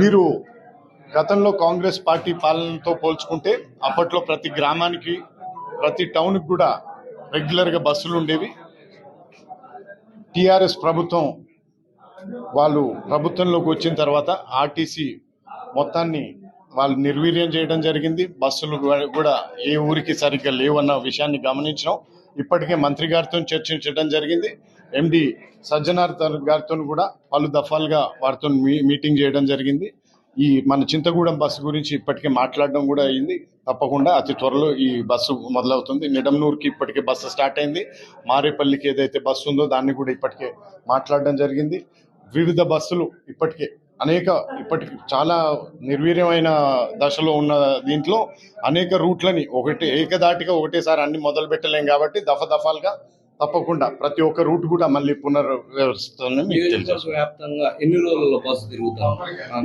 మీరు గతంలో కాంగ్రెస్ పార్టీ పాలనతో పోల్చుకుంటే అప్పట్లో ప్రతి గ్రామానికి ప్రతి టౌన్కి కూడా రెగ్యులర్గా బస్సులు ఉండేవి. టిఆర్ఎస్ ప్రభుత్వం వాళ్ళు ప్రభుత్వంలోకి వచ్చిన తర్వాత ఆర్టీసీ మొత్తాన్ని వాళ్ళు నిర్వీర్యం చేయడం జరిగింది. బస్సులు కూడా ఏ ఊరికి సరిగ్గా లేవన్న విషయాన్ని గమనించినాం. ఇప్పటికే మంత్రి గారితో చర్చించడం జరిగింది. ఎండి సజ్జనార్ గారితో కూడా పలు దఫాలుగా వారితో మీ- మీటింగ్ చేయడం జరిగింది. ఈ మన చింతగూడెం బస్సు గురించి ఇప్పటికే మాట్లాడడం కూడా అయింది. తప్పకుండా అతి త్వరలో ఈ బస్సు మొదలవుతుంది. నిడమ్నూరుకి ఇప్పటికే బస్సు స్టార్ట్ అయింది. మారేపల్లికి ఏదైతే బస్సు ఉందో దాన్ని కూడా ఇప్పటికే మాట్లాడడం జరిగింది. వివిధ బస్సులు ఇప్పటికే అనేక ఇప్పటికి చాలా నిర్వీర్యమైన దశలో ఉన్న దీంట్లో అనేక రూట్లని ఒకటి ఏకదాటిగా ఒకటేసారి అన్ని మొదలు పెట్టలేం కాబట్టి దఫ దఫాలుగా తప్పకుండా ప్రతి ఒక్క రూట్ కూడా మళ్ళీ వ్యాప్తంగా ఎన్ని రోజుల్లో బస్సు తిరుగుతాం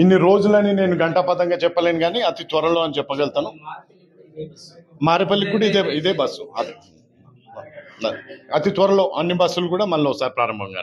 ఇన్ని రోజులని నేను గంటాపదంగా చెప్పలేను కానీ అతి త్వరలో అని చెప్పగలుగుతాను. మారేపల్లికి కూడా ఇదే ఇదే బస్సు. అదే. అతి త్వరలో అన్ని బస్సులు కూడా మళ్ళీ ఒకసారి ప్రారంభంగా